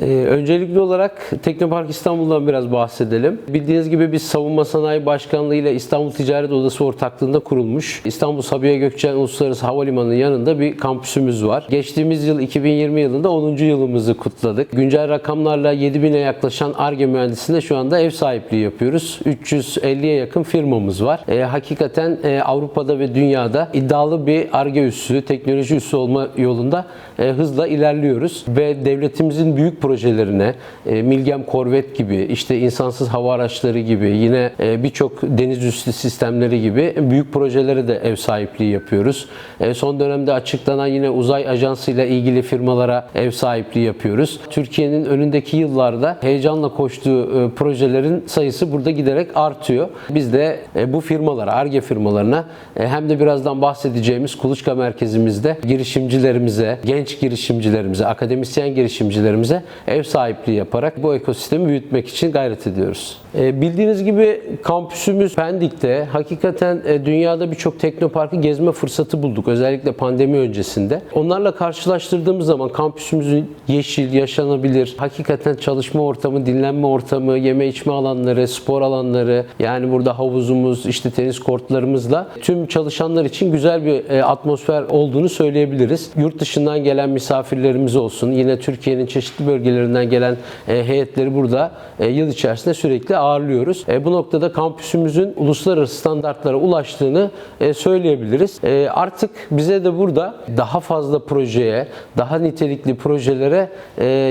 Ee, öncelikli olarak Teknopark İstanbul'dan biraz bahsedelim. Bildiğiniz gibi biz Savunma Sanayi Başkanlığı ile İstanbul Ticaret Odası ortaklığında kurulmuş İstanbul Sabiha Gökçen Uluslararası Havalimanı'nın yanında bir kampüsümüz var. Geçtiğimiz yıl 2020 yılında 10. yılımızı kutladık. Güncel rakamlarla 7000'e yaklaşan ARGE mühendisinde şu anda ev sahipliği yapıyoruz. 350'ye yakın firmamız var. Ee, hakikaten e, Avrupa'da ve dünyada iddialı bir ARGE üssü, teknoloji üssü olma yolunda e, hızla ilerliyoruz ve devletimizin büyük projelerine e, Milgem Korvet gibi, işte insansız hava araçları gibi, yine e, birçok deniz üstü sistemleri gibi büyük projelere de ev sahipliği yapıyoruz. E, son dönemde açıklanan yine uzay ajansıyla ilgili firmalara ev sahipliği yapıyoruz. Türkiye'nin önündeki yıllarda heyecanla koştuğu e, projelerin sayısı burada giderek artıyor. Biz de e, bu firmalara, ARGE firmalarına e, hem de birazdan bahsedeceğimiz Kuluçka merkezimizde girişimcilerimize, genç girişimcilerimize, akademisyen girişimcilerimize ev sahipliği yaparak bu ekosistemi büyütmek için gayret ediyoruz. E, Bildiğiniz gibi kampüsümüz Pendik'te. Hakikaten e, dünyada birçok teknoparkı gezme fırsatı bulduk. Özellikle pandemi öncesinde. Onlarla karşılaştırdığımız zaman kampüsümüzün yeşil, yaşanabilir, hakikaten çalışma ortamı, dinlenme ortamı, yeme içme alanları, spor alanları, yani burada havuzumuz, işte tenis kortlarımızla tüm çalışanlar için güzel bir e, atmosfer olduğunu söyleyebiliriz. Yurt dışından gelen misafirlerimiz olsun, yine Türkiye'nin çeşitli bölgelerinden gelen e, heyetleri burada e, yıl içerisinde sürekli ağırlıyoruz. E, bu noktada kampüsümüzün uluslararası standartlara ulaştığını söyleyebiliriz. Artık bize de burada daha fazla projeye, daha nitelikli projelere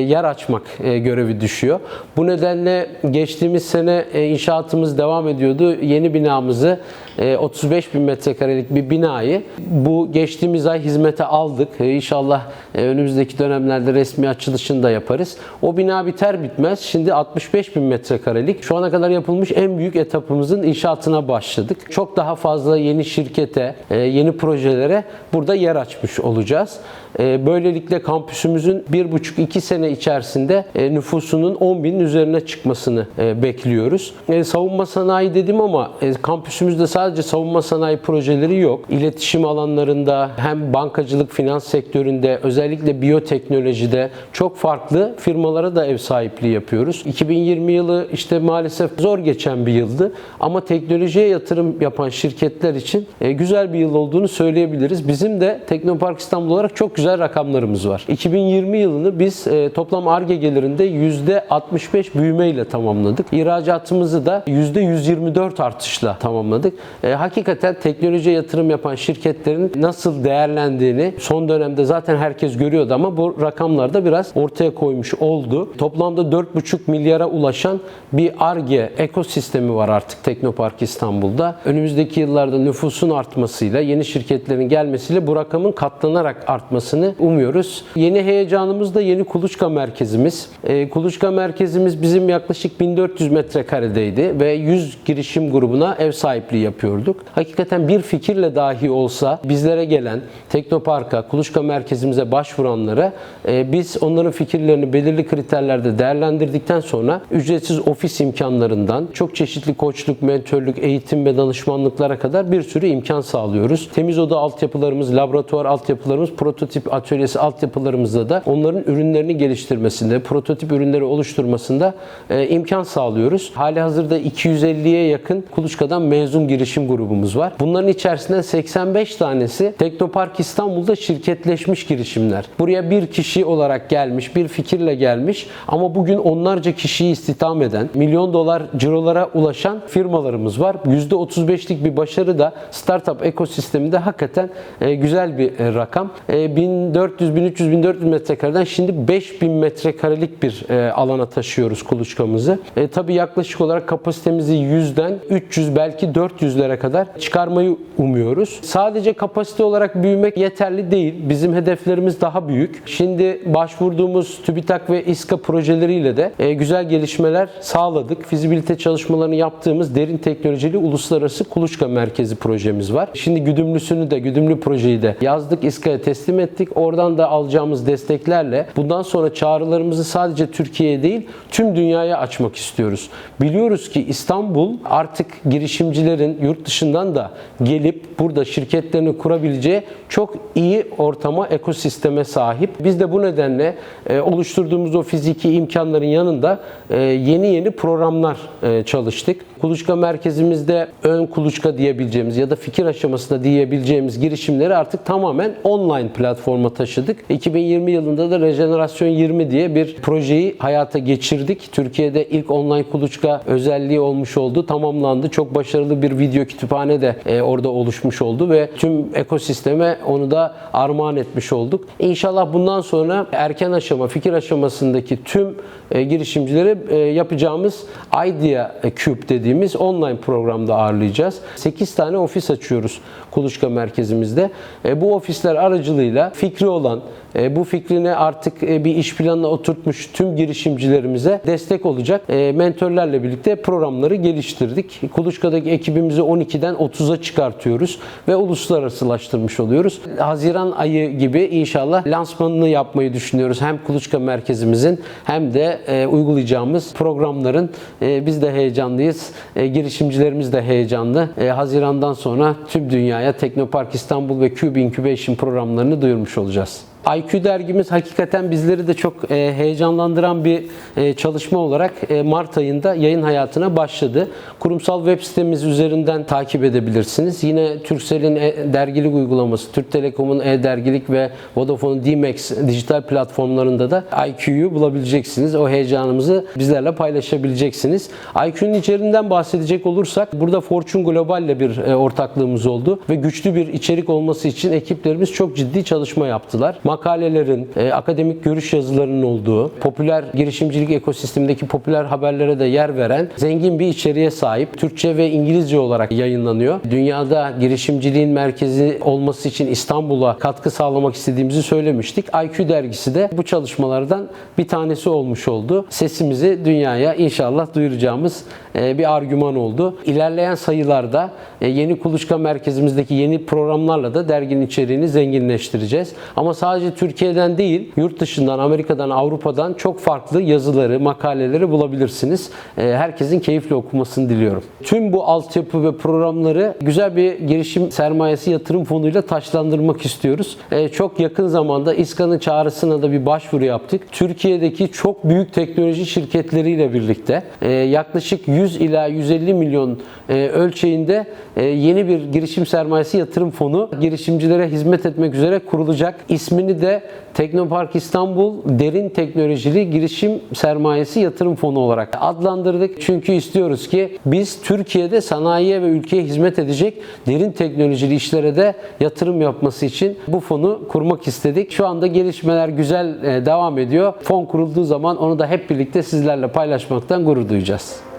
yer açmak görevi düşüyor. Bu nedenle geçtiğimiz sene inşaatımız devam ediyordu. Yeni binamızı e, 35 bin metrekarelik bir binayı bu geçtiğimiz ay hizmete aldık. İnşallah önümüzdeki dönemlerde resmi açılışını da yaparız. O bina biter bitmez şimdi 65 bin metrekarelik şu ana kadar yapılmış en büyük etapımızın inşaatına başladık. Çok daha fazla yeni şirkete, e, yeni projelere burada yer açmış olacağız. E, Böylelikle kampüsümüzün 1,5-2 sene içerisinde e, nüfusunun 10 binin üzerine çıkmasını e, bekliyoruz. Savunma sanayi dedim ama kampüsümüzde sadece savunma sanayi projeleri yok. İletişim alanlarında hem bankacılık, finans sektöründe özellikle biyoteknolojide çok farklı firmalara da ev sahipliği yapıyoruz. 2020 yılı işte maalesef zor geçen bir yıldı ama teknolojiye yatırım yapan şirketler için güzel bir yıl olduğunu söyleyebiliriz. Bizim de Teknopark İstanbul olarak çok güzel rakamlarımız var. 2020 yılını biz e, toplam ARGE gelirinde %65 büyümeyle tamamladık. İhracatımızı da %124 artışla tamamladık. E, hakikaten teknolojiye yatırım yapan şirketlerin nasıl değerlendiğini son dönemde zaten herkes görüyordu ama bu rakamlarda biraz ortaya koymuş oldu. Toplamda 4,5 milyara ulaşan bir ARGE ekosistemi var artık Teknopark İstanbul'da. Önümüzdeki yıllarda nüfusun artmasıyla, yeni şirketlerin gelmesiyle bu rakamın katlanarak artmasını umuyoruz. Yeni heyecanımız da yeni kuluçka merkezimiz. E, kuluçka merkezimiz bizim yaklaşık 1400 metrekaredeydi ve 100 girişim grubuna ev sahipliği yapıyorduk. Hakikaten bir fikirle dahi olsa bizlere gelen Teknopark'a, kuluçka merkezimize başvuranlara e, biz onların fikirlerini belirli kriterlerde değerlendirdikten sonra ücretsiz ofis imkanlarından çok çeşitli koçluk, mentörlük, eğitim ve danışmanlıklara kadar bir sürü imkan sağlıyoruz. Temiz oda altyapılarımız, laboratuvar altyapılarımız, prototip atölyesi altyapılarımızda da onların ürünlerini geliştirmesinde, prototip ürünleri oluşturmasında e, imkan sağlıyoruz. Hali hazırda 250'ye yakın kuluçkadan mezun girişim grubumuz var. Bunların içerisinde 85 tanesi Teknopark İstanbul'da şirketleşmiş girişimler. Buraya bir kişi olarak gelmiş, bir fikirle gelmiş ama bugün onlarca kişiyi istihdam eden, milyon dolar cirolara ulaşan firmalarımız var. %35'lik bir başarı da startup ekosisteminde hakikaten e, güzel bir e, rakam. E, 1400, 1300, 1400 metrekareden şimdi 5000 metrekarelik bir e, alana taşıyoruz kuluçkamızı. E, tabii yaklaşık olarak kapasitemizi 100'den 300 belki 400'lere kadar çıkarmayı umuyoruz. Sadece kapasite olarak büyümek yeterli değil. Bizim hedeflerimiz daha büyük. Şimdi başvurduğumuz TÜBİTAK ve İSKA projeleriyle de e, güzel gelişmeler sağladık. Fizibilite çalışmalarını yaptığımız derin teknolojili uluslararası kuluçka merkezi projemiz var. Şimdi güdümlüsünü de güdümlü projeyi de yazdık İSKA'ya teslim ettik. Ettik. Oradan da alacağımız desteklerle bundan sonra çağrılarımızı sadece Türkiye'ye değil tüm dünyaya açmak istiyoruz. Biliyoruz ki İstanbul artık girişimcilerin yurt dışından da gelip burada şirketlerini kurabileceği çok iyi ortama, ekosisteme sahip. Biz de bu nedenle e, oluşturduğumuz o fiziki imkanların yanında e, yeni yeni programlar e, çalıştık. Kuluçka merkezimizde ön kuluçka diyebileceğimiz ya da fikir aşamasında diyebileceğimiz girişimleri artık tamamen online platforma taşıdık. 2020 yılında da Rejenerasyon 20 diye bir projeyi hayata geçirdik. Türkiye'de ilk online kuluçka özelliği olmuş oldu. Tamamlandı. Çok başarılı bir video kütüphane de e, orada oluşmuş oldu ve tüm ekosisteme onu da armağan etmiş olduk. İnşallah bundan sonra erken aşama, fikir aşamasındaki tüm e, girişimcileri e, yapacağımız Idea Cube dediğimiz online programda ağırlayacağız. 8 tane ofis açıyoruz Kuluçka merkezimizde. E, Bu ofisler aracılığıyla fikri olan, bu fikrini artık e, bir iş planına oturtmuş tüm girişimcilerimize destek olacak e, mentörlerle birlikte programları geliştirdik. Kuluçka'daki ekibimizi 12'den 30'a çıkartıyoruz ve uluslararasılaştırmış oluyoruz. Haziran ayı gibi inşallah lansmanını yapmayı düşünüyoruz. Hem Kuluçka merkezimizin hem de e, uygulayacağımız programların e, biz de heyecanlıyız. E, girişimcilerimiz de heyecanlı. E, Haziran'dan sonra tüm dünyaya Teknopark İstanbul ve Cube Incubation programlarını duyurmuş olacağız. IQ dergimiz hakikaten bizleri de çok e, heyecanlandıran bir e, çalışma olarak e, Mart ayında yayın hayatına başladı. Kurumsal web sitemiz üzerinden takip edebilirsiniz. Yine Turkcell'in e, dergilik uygulaması, Türk Telekom'un e-dergilik ve Vodafone'un D-Max dijital platformlarında da IQ'yu bulabileceksiniz. O heyecanımızı bizlerle paylaşabileceksiniz. IQ'nun içeriğinden bahsedecek olursak burada Fortune Global ile bir e, ortaklığımız oldu ve güçlü bir içerik olması için ekiplerimiz çok ciddi çalışma yaptılar makalelerin, e, akademik görüş yazılarının olduğu, popüler girişimcilik ekosistemindeki popüler haberlere de yer veren zengin bir içeriğe sahip. Türkçe ve İngilizce olarak yayınlanıyor. Dünyada girişimciliğin merkezi olması için İstanbul'a katkı sağlamak istediğimizi söylemiştik. IQ dergisi de bu çalışmalardan bir tanesi olmuş oldu. Sesimizi dünyaya inşallah duyuracağımız e, bir argüman oldu. İlerleyen sayılarda e, yeni kuluçka merkezimizdeki yeni programlarla da derginin içeriğini zenginleştireceğiz. Ama sadece Türkiye'den değil, yurt dışından, Amerika'dan, Avrupa'dan çok farklı yazıları, makaleleri bulabilirsiniz. E, Herkesin keyifle okumasını diliyorum. Tüm bu altyapı ve programları güzel bir girişim sermayesi yatırım fonuyla taşlandırmak istiyoruz. E, Çok yakın zamanda İSKA'nın çağrısına da bir başvuru yaptık. Türkiye'deki çok büyük teknoloji şirketleriyle birlikte e, yaklaşık 100 ila 150 milyon e, ölçeğinde e, yeni bir girişim sermayesi yatırım fonu girişimcilere hizmet etmek üzere kurulacak. İsmini de Teknopark İstanbul Derin Teknolojili Girişim Sermayesi Yatırım Fonu olarak adlandırdık. Çünkü istiyoruz ki biz Türkiye'de sanayiye ve ülkeye hizmet edecek derin teknolojili işlere de yatırım yapması için bu fonu kurmak istedik. Şu anda gelişmeler güzel e, devam ediyor. Fon kurulduğu zaman onu da hep birlikte sizlerle paylaşmaktan gurur duyacağız.